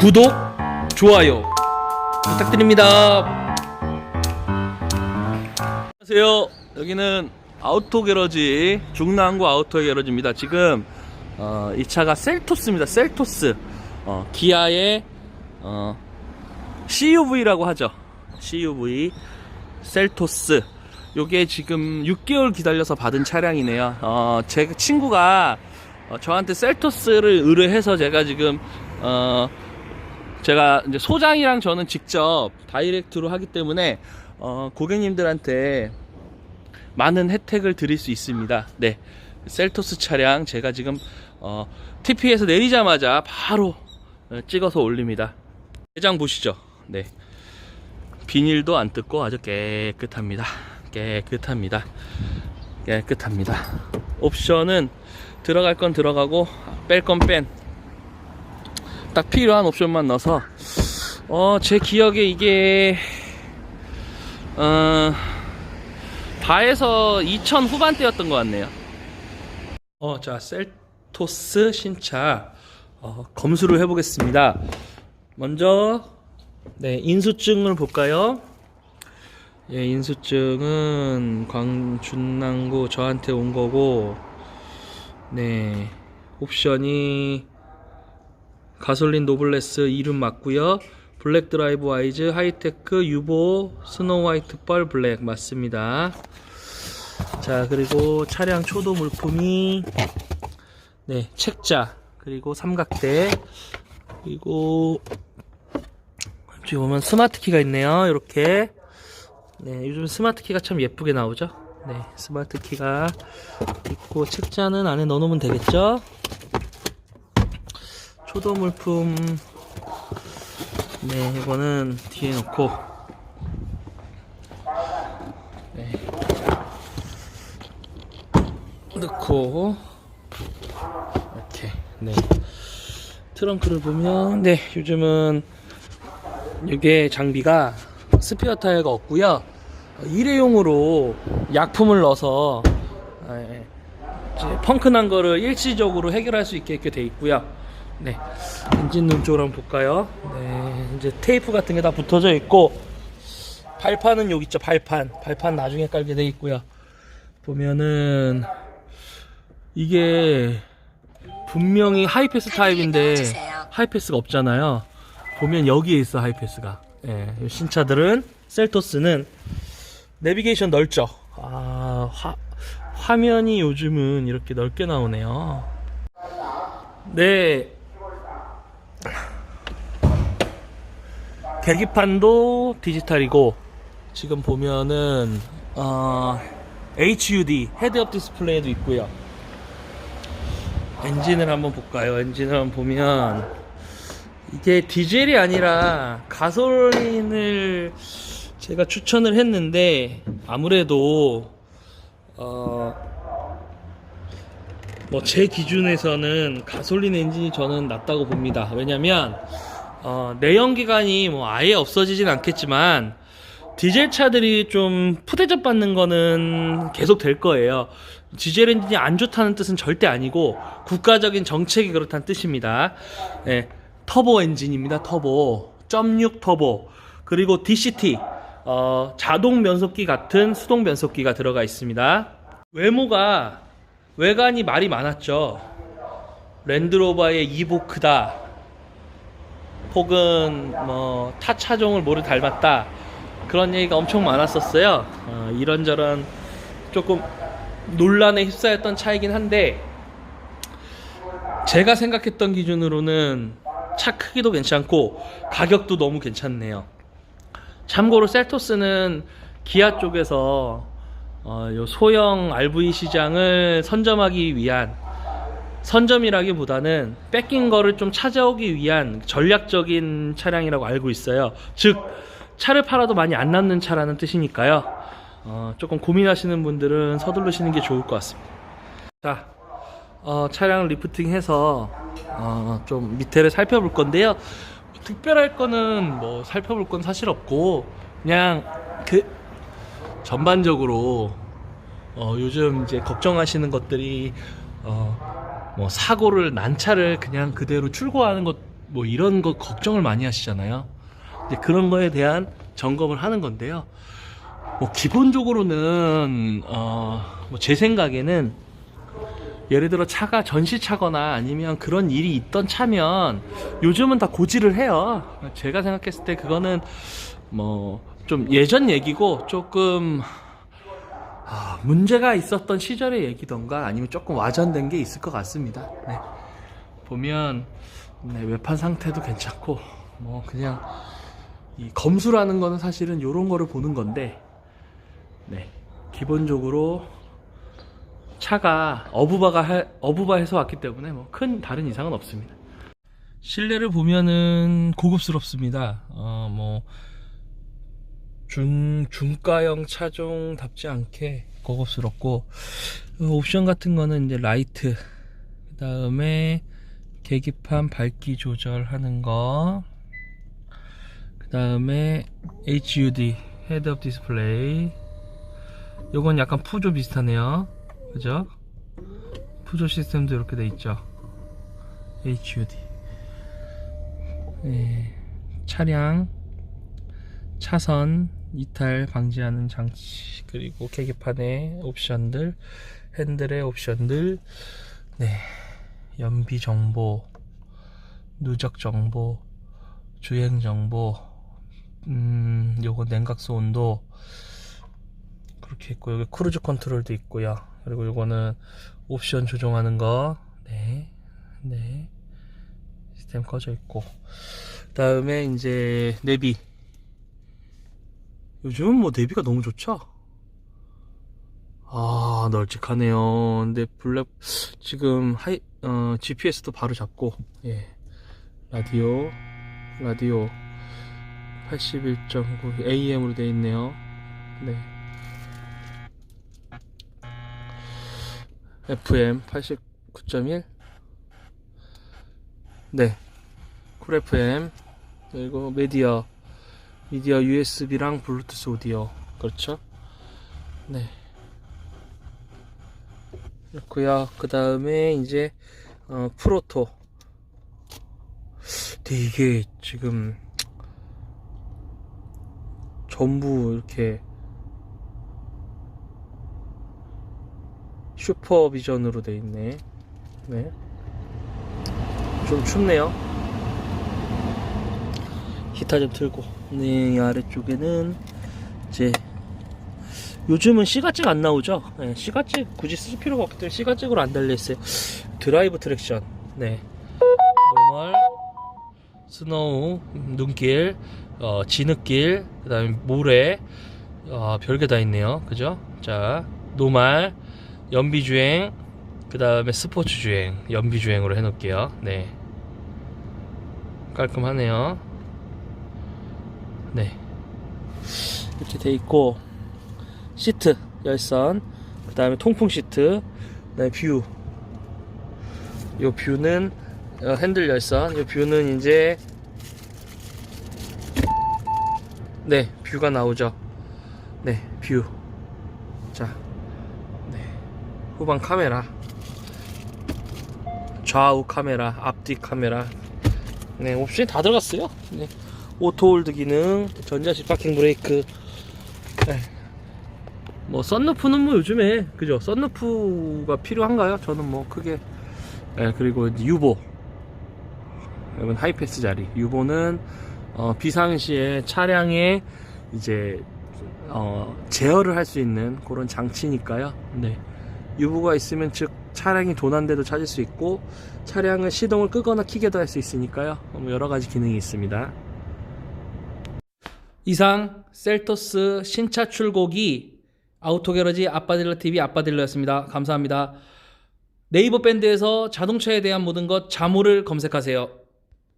구독, 좋아요 부탁드립니다. 안녕하세요. 여기는 아우토 게러지 중랑구 아우토 게러지입니다. 지금 어, 이 차가 셀토스입니다. 셀토스 어, 기아의 어, CUV라고 하죠. CUV 셀토스. 요게 지금 6개월 기다려서 받은 차량이네요. 어, 제 친구가 어, 저한테 셀토스를 의뢰해서 제가 지금 어, 제가 이제 소장이랑 저는 직접 다이렉트로 하기 때문에 어, 고객님들한테 많은 혜택을 드릴 수 있습니다. 네. 셀토스 차량 제가 지금 어, TP에서 내리자마자 바로 어, 찍어서 올립니다. 내장 보시죠. 네. 비닐도 안 뜯고 아주 깨끗합니다. 깨끗합니다. 깨끗합니다. 옵션은 들어갈 건 들어가고 뺄 건 뺀. 딱 필요한 옵션만 넣어서 어, 제 기억에 이게 어, 다에서 2000 후반대였던 것 같네요. 어, 자, 셀토스 신차 어, 검수를 해보겠습니다. 먼저 네, 인수증을 볼까요? 예, 인수증은 광준남구 저한테 온 거고, 네, 옵션이 가솔린 노블레스 이름 맞고요. 블랙 드라이브 와이즈 하이테크 유보 스노우 화이트 뻘 블랙 맞습니다. 자 그리고 차량 초도 물품이 네 책자 그리고 삼각대 그리고 뒤에 보면 스마트 키가 있네요. 이렇게 네 요즘 스마트 키가 참 예쁘게 나오죠. 네 스마트 키가 있고 책자는 안에 넣어놓으면 되겠죠. 초도 물품. 네 이거는 뒤에 놓고. 네. 넣고. 이렇게 네. 트렁크를 보면 네 요즘은 이게 장비가 스페어 타이어가 없고요 일회용으로 약품을 넣어서 예, 이제 펑크난 거를 일시적으로 해결할 수 있게 돼 있고요. 네, 엔진 눈 쪽으로 한번 볼까요? 네, 이제 테이프 같은 게 다 붙어져 있고 발판은 여기 있죠. 발판, 발판 나중에 깔게 돼 있고요. 보면은 이게 분명히 하이패스 타입인데 하이패스가 없잖아요. 보면 여기에 있어 하이패스가. 예, 이 신차들은 셀토스는 내비게이션 넓죠. 아, 화, 화면이 요즘은 이렇게 넓게 나오네요. 네. 계기판도 디지털이고 지금 보면은 어, HUD 헤드업 디스플레이도 있고요. 엔진을 한번 볼까요? 엔진을 한번 보면 이게 디젤이 아니라 가솔린을 제가 추천을 했는데 아무래도 어 뭐 제 기준에서는 가솔린 엔진이 저는 낫다고 봅니다. 왜냐면 어 내연기관이 뭐 아예 없어지진 않겠지만 디젤 차들이 좀 푸대접 받는 거는 계속 될 거예요. 디젤 엔진이 안 좋다는 뜻은 절대 아니고 국가적인 정책이 그렇다는 뜻입니다. 예, 터보 엔진입니다. 터보. 0.6 터보. 그리고 DCT. 어, 자동 변속기 같은 수동 변속기가 들어가 있습니다. 외모가 외관이 말이 많았죠. 랜드로버의 이보크다. 혹은 뭐 타 차종을 모두 닮았다. 그런 얘기가 엄청 많았었어요. 어, 이런저런 조금 논란에 휩싸였던 차이긴 한데 제가 생각했던 기준으로는 차 크기도 괜찮고 가격도 너무 괜찮네요. 참고로 셀토스는 기아 쪽에서 어, 요 소형 RV 시장을 선점하기 위한 선점이라기보다는 뺏긴 거를 좀 찾아오기 위한 전략적인 차량이라고 알고 있어요. 즉 차를 팔아도 많이 안 남는 차라는 뜻이니까요. 어, 조금 고민하시는 분들은 서두르시는 게 좋을 것 같습니다. 자, 어, 차량 리프팅해서 어, 좀 밑에를 살펴볼 건데요. 특별할 거는 뭐 살펴볼 건 사실 없고 그냥 그 전반적으로 어, 요즘 이제 걱정하시는 것들이 어, 뭐 사고를 난 차를 그냥 그대로 출고하는 것 뭐 이런 거 걱정을 많이 하시잖아요. 이제 그런 거에 대한 점검을 하는 건데요. 뭐 기본적으로는 어 뭐 제 생각에는 예를 들어 차가 전시차거나 아니면 그런 일이 있던 차면 요즘은 다 고지를 해요. 제가 생각했을 때 그거는 뭐 좀 예전 얘기고 조금 아, 문제가 있었던 시절의 얘기던가 아니면 조금 와전된 게 있을 것 같습니다. 네. 보면 네, 외판 상태도 괜찮고 뭐 그냥 이 검수라는 거는 사실은 이런 거를 보는 건데 네 기본적으로 차가 어부바가 해- 어부바해서 왔기 때문에 뭐 큰 다른 이상은 없습니다. 실내를 보면은 고급스럽습니다. 어 뭐 중, 중가형 차종답지 않게 고급스럽고 어, 옵션 같은 거는 이제 라이트 그 다음에 계기판 밝기 조절하는 거 그 다음에 HUD 헤드업 디스플레이 요건 약간 푸조 비슷하네요 그죠? 푸조 시스템도 이렇게 돼 있죠? HUD 네, 차량 차선 이탈 방지하는 장치 그리고 계기판의 옵션들 핸들의 옵션들 네 연비 정보 누적 정보 주행 정보 음 요거 냉각수 온도 그렇게 있고 여기 크루즈 컨트롤도 있고요 그리고 요거는 옵션 조정하는 거 네 네. 시스템 꺼져 있고 다음에 이제 내비 요즘은 뭐 내비가 너무 좋죠? 아, 널찍하네요. 근데 블랙, 지금 하이, 어, GPS도 바로 잡고, 예. 라디오, 라디오, 81.9 AM으로 되어 있네요. 네. FM 89.1. 네. 쿨 FM. 그리고 미디어. 미디어 USB랑 블루투스 오디오 그렇죠? 네 그렇고요 그 다음에 이제 어, 프로토 근데 이게 지금 전부 이렇게 슈퍼비전으로 돼 있네. 네 좀 춥네요. 기타 좀 틀고. 네, 이 아래쪽에는 이제 요즘은 시가잭 안 나오죠? 네, 시가잭 굳이 쓸 필요가 없기 때문에 시가잭으로 안 달려 있어요. 드라이브 트랙션. 네. 노멀 스노우 눈길 어, 진흙길 그 다음에 모래. 어, 별게 다 있네요. 그죠? 자 노말 연비주행 그 다음에 스포츠주행 연비주행으로 해놓을게요. 네. 깔끔하네요. 네. 이렇게 돼 있고 시트 열선 그 다음에 통풍 시트 그 다음에 뷰. 요 뷰는 어, 핸들 열선. 요 뷰는 이제 네 뷰가 나오죠. 네 뷰자. 네. 후방 카메라 좌우 카메라 앞뒤 카메라 네 옵션이 다 들어갔어요 네. 오토홀드 기능, 전자식 파킹 브레이크. 네. 뭐 썬루프는 뭐 요즘에 그죠? 썬루프가 필요한가요? 저는 뭐 크게. 네, 그리고 유보. 이건 하이패스 자리. 유보는 어, 비상시에 차량에 이제 어, 제어를 할 수 있는 그런 장치니까요. 네. 유보가 있으면 즉 차량이 도난돼도 찾을 수 있고 차량은 시동을 끄거나 키게도 할 수 있으니까요. 뭐 여러 가지 기능이 있습니다. 이상 셀토스 신차 출고기 아우토게러지 아빠딜러 TV 아빠딜러였습니다. 감사합니다. 네이버 밴드에서 자동차에 대한 모든 것 자모를 검색하세요.